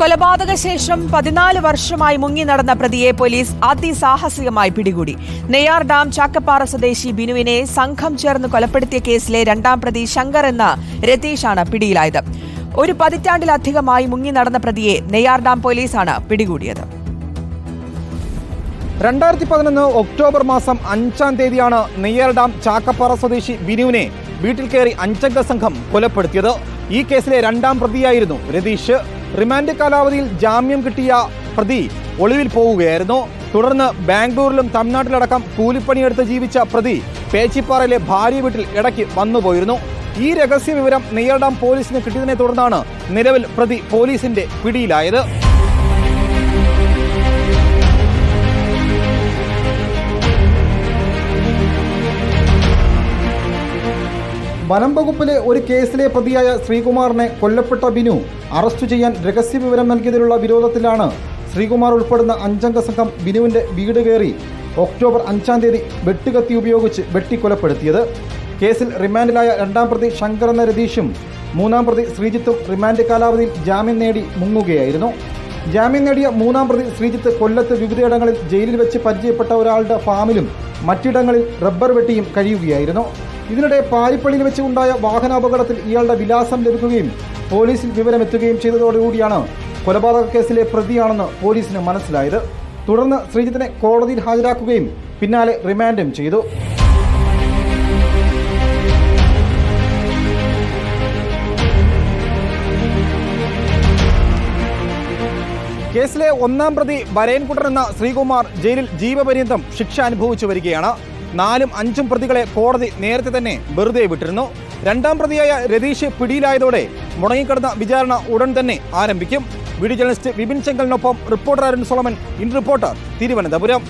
കൊലപാതക ശേഷം പതിനാല് വർഷമായി മുങ്ങി നടന്ന പ്രതിയെ പോലീസ് അതിസാഹസികമായി പിടികൂടി. നെയ്യാർ ഡാം ചാക്കപ്പാറ സ്വദേശി ബിനുവിനെ സംഘം ചേർന്ന് കൊലപ്പെടുത്തിയ കേസിലെ രണ്ടാം പ്രതി ശങ്കർ എന്ന രതീഷാണ് പിടിയിലായത്. ഒരു പതിറ്റാണ്ടിലധികമായി മുങ്ങി നടന്ന പ്രതിയെ നെയ്യാർ ഡാം പോലീസാണ് പിടികൂടിയത്. രണ്ടായിരത്തി പതിനൊന്ന് ഒക്ടോബർ മാസം അഞ്ചാം തീയതിയാണ് നെയ്യാർ ഡാം ചാക്കപ്പാറ സ്വദേശി ബിനുവിനെ വീട്ടിൽ കയറി അഞ്ചംഗ സംഘം കൊലപ്പെടുത്തിയത്. ഈ കേസിലെ രണ്ടാം പ്രതിയായിരുന്നു രതീഷ്. റിമാൻഡ് കാലാവധിയിൽ ജാമ്യം കിട്ടിയ പ്രതി ഒളിവിൽ പോവുകയായിരുന്നു. തുടർന്ന് ബാംഗ്ലൂരിലും തമിഴ്നാട്ടിലടക്കം കൂലിപ്പണിയെടുത്ത് ജീവിച്ച പ്രതി പേച്ചിപ്പാറയിലെ ഭാര്യ വീട്ടിൽ ഇടയ്ക്ക് വന്നുപോയിരുന്നു. ഈ രഹസ്യ വിവരം നെയ്യാർ ഡാം പോലീസിന് കിട്ടിയതിനെ തുടർന്നാണ് നിലവിൽ പ്രതി പോലീസിന്റെ പിടിയിലായത്. വനം വകുപ്പിലെ ഒരു കേസിലെ പ്രതിയായ ശ്രീകുമാറിനെ കൊല്ലപ്പെട്ട ബിനു അറസ്റ്റ് ചെയ്യാൻ രഹസ്യ വിവരം നൽകിയതിലുള്ള വിരോധത്തിലാണ് ശ്രീകുമാർ ഉൾപ്പെടുന്ന അഞ്ചംഗ സംഘം ബിനുവിന്റെ വീട് കയറി ഒക്ടോബർ അഞ്ചാം തീയതി വെട്ടുകത്തി ഉപയോഗിച്ച് വെട്ടിക്കൊലപ്പെടുത്തിയത്. കേസിൽ റിമാൻഡിലായ രണ്ടാം പ്രതി ശങ്കർ എന്ന രതീഷും മൂന്നാം പ്രതി ശ്രീജിത്തും റിമാൻഡ് കാലാവധിയിൽ ജാമ്യം നേടി മുങ്ങുകയായിരുന്നു. ജാമ്യം നേടിയ മൂന്നാം പ്രതി ശ്രീജിത്ത് കൊല്ലത്ത് വിവിധയിടങ്ങളിൽ ജയിലിൽ വെച്ച് പരിചയപ്പെട്ട ഒരാളുടെ ഫാമിലും മറ്റിടങ്ങളിൽ റബ്ബർ വെട്ടിയും കഴിയുകയായിരുന്നു. ഇതിനിടെ പാരിപ്പള്ളിയിൽ വെച്ച് ഉണ്ടായ വാഹനാപകടത്തിൽ ഇയാളുടെ വിലാസം ലഭിക്കുകയും പോലീസിൽ വിവരമെത്തുകയും ചെയ്തതോടുകൂടിയാണ് കൊലപാതക കേസിലെ പ്രതിയാണെന്ന് പോലീസിന് മനസ്സിലായത്. തുടർന്ന് ശ്രീജിത്തിനെ കോടതിയിൽ ഹാജരാക്കുകയും പിന്നാലെ റിമാൻഡും ചെയ്തു. കേസിലെ ഒന്നാം പ്രതി വരയൻകുട്ടൻ എന്ന ശ്രീകുമാർ ജയിലിൽ ജീവപര്യന്തം ശിക്ഷ അനുഭവിച്ചു വരികയാണ്. നാലും അഞ്ചും പ്രതികളെ കോടതി നേരത്തെ തന്നെ വെറുതെ വിട്ടിരുന്നു. രണ്ടാം പ്രതിയായ രതീഷ് പിടിയിലായതോടെ മുടങ്ങിക്കിടന്ന വിചാരണ ഉടൻ തന്നെ ആരംഭിക്കും. Video journalist Vipin ചെങ്കലിനൊപ്പം reporter Arun Solomon. In reporter Thiruvananthapuram.